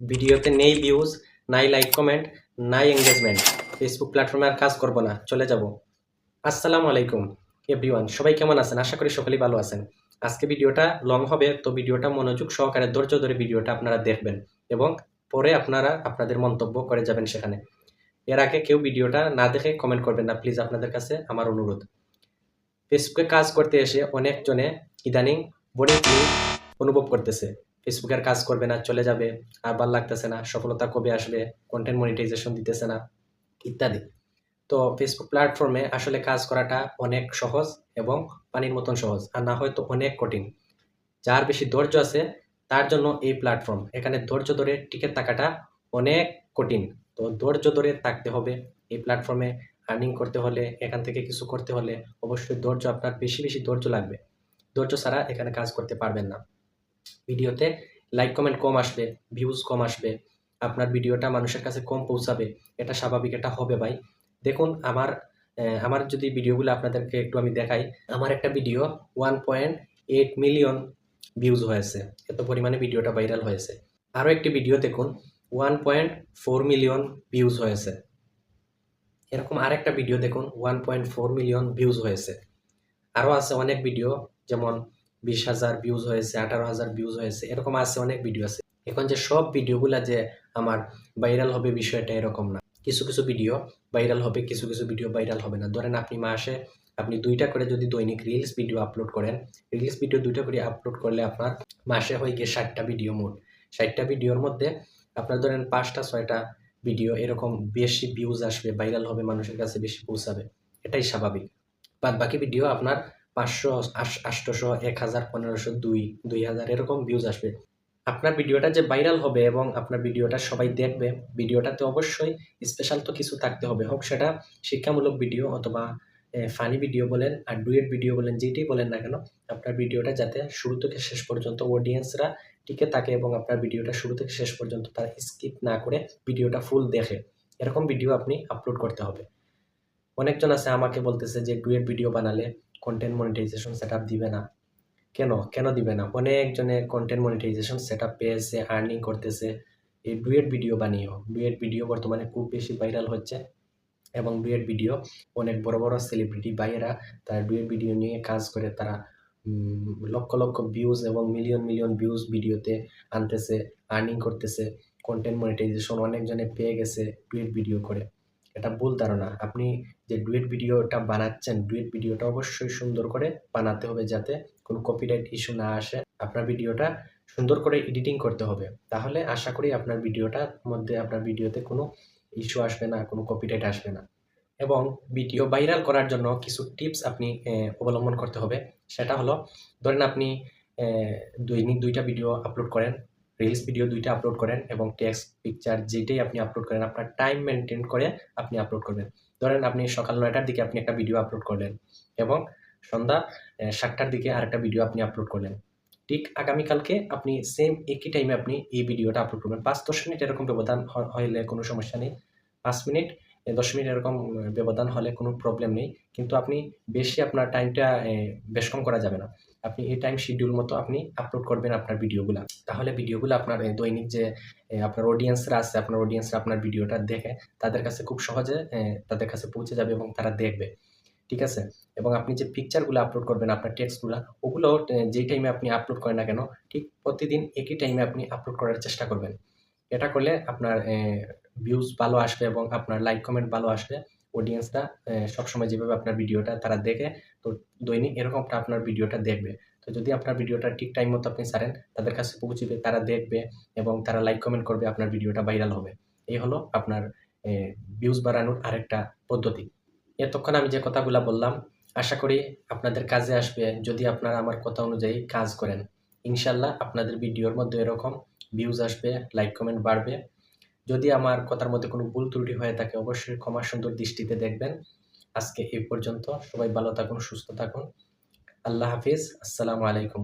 ভিডিওতে নেই ভিউজ নাই লাইক কমেন্ট নাই এঙ্গেজমেন্ট ফেসবুক প্ল্যাটফর্মে আর কাজ করব না, চলে যাব। আসসালামু আলাইকুম এভরিওয়ান সবাই কেমন আছেন? আশা করি সকলেই ভালো আছেন। আজকে ভিডিওটা লং হবে, তো ভিডিওটা মনোযোগ সহকারে, ধৈর্য ধরে ভিডিওটা আপনারা দেখবেন এবং পরে আপনারা আপনাদের মন্তব্য করে যাবেন সেখানে। এর আগে কেউ ভিডিওটা না দেখে কমেন্ট করবেন না প্লিজ আপনাদের কাছে আমার অনুরোধ। ফেসবুকে কাজ করতে এসে অনেকজনে ইদানিং বোরিং ফিল অনুভব করতেছে। ফেসবুকের কাজ করবে না, চলে যাবে, আর ভালো লাগতেছে না, সফলতা কবে আসবে কন্টেন্ট মনিটাইজেশন দিতেছে না, ইত্যাদি। তো ফেসবুক প্ল্যাটফর্মে আসলে কাজ করাটা অনেক সহজ এবং পানির মতন সহজ, আর না হয়তো অনেক কঠিন। যার বেশি ধৈর্য আছে, তার জন্য এই প্ল্যাটফর্ম এখানে ধৈর্য ধরে টিকে থাকাটা অনেক কঠিন। তো ধৈর্য ধরে থাকতে হবে এই প্ল্যাটফর্মে আর্নিং করতে হলে, এখান থেকে কিছু করতে হলে অবশ্যই ধৈর্য আপনার বেশি বেশি ধৈর্য লাগবে। ধৈর্য ছাড়া এখানে কাজ করতে পারবেন না। ভিডিওতে লাইক কমেন্ট কম আসবে ভিউজ কম আসবে, আপনার ভিডিওটা মানুষের কাছে কম পৌঁছাবে, এটা স্বাভাবিক, এটা হবে ভাই। দেখুন, আমার আমার যদি ভিডিওগুলো আপনাদেরকে একটু আমি দেখাই, আমার একটা video one point eight million views হয়েছে, এত পরিমাণে ভিডিওটা ভাইরাল হয়েছে। আরও একটি ভিডিও দেখুন one point four million views হয়েছে। এরকম আরেকটা ভিডিও দেখুন one point four million views হয়েছে। আরও আছে অনেক ভিডিও, যেমন বিশ হাজার ভিউজ হয়েছে, আঠারো হাজার ভিউজ হয়েছে, এরকম আছে, অনেক ভিডিও আছে। এখন যে সব ভিডিওগুলা যে আমার ভাইরাল হবে বিষয়টা এরকম না। কিছু কিছু ভিডিও ভাইরাল হবে, কিছু কিছু ভিডিও ভাইরাল হবে না। ধরেন আপনি মাসে আপনি দুইটা করে যদি দৈনিক রিলস ভিডিও আপলোড করেন রিলস ভিডিও দুইটা করে আপলোড করলে আপনার মাসে হয়ে গিয়ে ষাটটা ভিডিও মোট। ষাটটা ভিডিওর মধ্যে আপনার ধরেন পাঁচটা, ছয়টা ভিডিও এরকম বেশি ভিউজ আসবে ভাইরাল হবে, মানুষের কাছে বেশি পৌঁছাবে। এটাই স্বাভাবিক। বাদ বাকি ভিডিও আপনার পাঁচশো আটশোশো এক হাজার, পনেরোশো, দুই দুই হাজার, এরকম ভিউজ আসবে। আপনার ভিডিওটা যে ভাইরাল হবে এবং আপনার ভিডিওটা সবাই দেখবে, ভিডিওটাতে অবশ্যই স্পেশাল তো কিছু থাকতে হবে। হোক সেটা শিক্ষামূলক ভিডিও অথবা ফানি ভিডিও বলেন, আর ডুয়েট ভিডিও বলেন যেটাই বলেন না কেন, আপনার ভিডিওটা যাতে শুরু থেকে শেষ পর্যন্ত অডিয়েন্সরা টিকে থাকে এবং আপনার ভিডিওটা শুরু থেকে শেষ পর্যন্ত তারা স্কিপ না করে ভিডিওটা ফুল দেখে। এরকম ভিডিও আপনি আপলোড করতে হবে। অনেকজন আছে আমাকে বলতেছে যে ডুয়েট ভিডিও বানালে কন্টেন্ট মনিটাইজেশন সেট দিবে না। কেন? কেন দিবে না? অনেকজনে কন্টেন্ট মনিটাইজেশন সেট আপ পেয়েছে আর্নিং করতেছে। এই ডুয়েট ভিডিও বানিয়েও। ডুয়েট ভিডিও বর্তমানে খুব বেশি ভাইরাল হচ্ছে এবং ডুয়েট ভিডিও অনেক বড় বড় সেলিব্রিটি ভাইয়েরা তারা ডুয়েট ভিডিও নিয়ে কাজ করে। তারা লক্ষ লক্ষ ভিউজ এবং মিলিয়ন মিলিয়ন ভিউজ ভিডিওতে আনতেছে আর্নিং করতেছে। কন্টেন্ট মনিটাইজেশন অনেকজনে পেয়ে গেছে ডুয়েট ভিডিও করে। এটা ভুল ধারণা। আপনি যে ডুয়েট ভিডিওটা বানাচ্ছেন, ডুয়েট ভিডিওটা অবশ্যই সুন্দর করে বানাতে হবে যাতে কোনো কপিরাইট ইস্যু না আসে। আপনার ভিডিওটা সুন্দর করে এডিটিং করতে হবে। তাহলে আশা করি আপনার ভিডিওটার মধ্যে, আপনার ভিডিওতে কোনো ইস্যু আসবে না, কোনো কপিরাইট আসবে না। এবং ভিডিও ভাইরাল করার জন্য কিছু টিপস আপনি অবলম্বন করতে হবে। সেটা হলো, ধরেন আপনি দৈনিক দুইটা ভিডিও আপলোড করেন। রিলস ভিডিও দুইটা আপলোড করেন এবং টেক্সট পিকচার যেটাই আপনি আপলোড করেন, আপনার টাইম মেনটেন করে আপনি আপলোড করবেন। ধরেন আপনি সকাল নয়টার দিকে আপনি একটা ভিডিও আপলোড করলেন এবং সন্ধ্যা সাতটার দিকে আরেকটা ভিডিও আপনি আপলোড করলেন। ঠিক আগামীকালকে আপনি সেম একই টাইমে আপনি এই ভিডিওটা আপলোড করবেন। পাঁচ, দশ মিনিট এরকম ব্যবধান হলে কোনো সমস্যা নেই। পাঁচ মিনিট দশ মিনিট এরকম ব্যবধান হলে কোনো প্রবলেম নেই। কিন্তু আপনি বেশি আপনার টাইমটা বেশ কম করা যাবে না। আপনি এই টাইম শিডিউল মতো আপনি আপলোড করবেন আপনার ভিডিওগুলো তাহলে ভিডিওগুলো আপনার দৈনিক যে আপনার অডিয়েন্সরা আছে, আপনার অডিয়েন্সরা আপনার ভিডিওটা দেখে তাদের কাছে খুব সহজে তাদের কাছে পৌঁছে যাবে এবং তারা দেখবে। ঠিক আছে? এবং আপনি যে পিকচারগুলো আপলোড করবেন, আপনার টেক্সটগুলো ওগুলো যেই টাইমে আপনি আপলোড করেন না কেন, ঠিক প্রতিদিন একই টাইমে আপনি আপলোড করার চেষ্টা করবেন। এটা করলে আপনার ভিউজ ভালো আসবে এবং আপনার লাইক কমেন্ট ভালো আসবে। অডিয়েন্সরা সবসময় যেভাবে আপনার ভিডিওটা তারা দেখে, তো দৈনিক এরকম আপনার ভিডিওটা দেখবে। তো যদি আপনার ভিডিওটা ঠিক টাইম মতো আপনি সারেন তাদের কাছে পৌঁছবে, তারা দেখবে এবং তারা লাইক কমেন্ট করবে আপনার ভিডিওটা ভাইরাল হবে। এই হলো আপনার ভিউজ বাড়ানোর আরেকটা পদ্ধতি। এতক্ষণ আমি যে কথাগুলো বললাম, আশা করি আপনাদের কাজে আসবে। যদি আপনারা আমার কথা অনুযায়ী কাজ করেন, ইনশাল্লাহ আপনাদের ভিডিওর মধ্যে এরকম ভিউজ আসবে লাইক কমেন্ট বাড়বে। যদি আমার কথার মধ্যে কোনো ভুল ত্রুটি হয়ে থাকে অবশ্যই ক্ষমা সুন্দর দৃষ্টিতে দেখবেন। আজকে এই পর্যন্ত। সবাই ভালো থাকুন, সুস্থ থাকুন। আল্লাহ হাফিজ। আসসালামু আলাইকুম।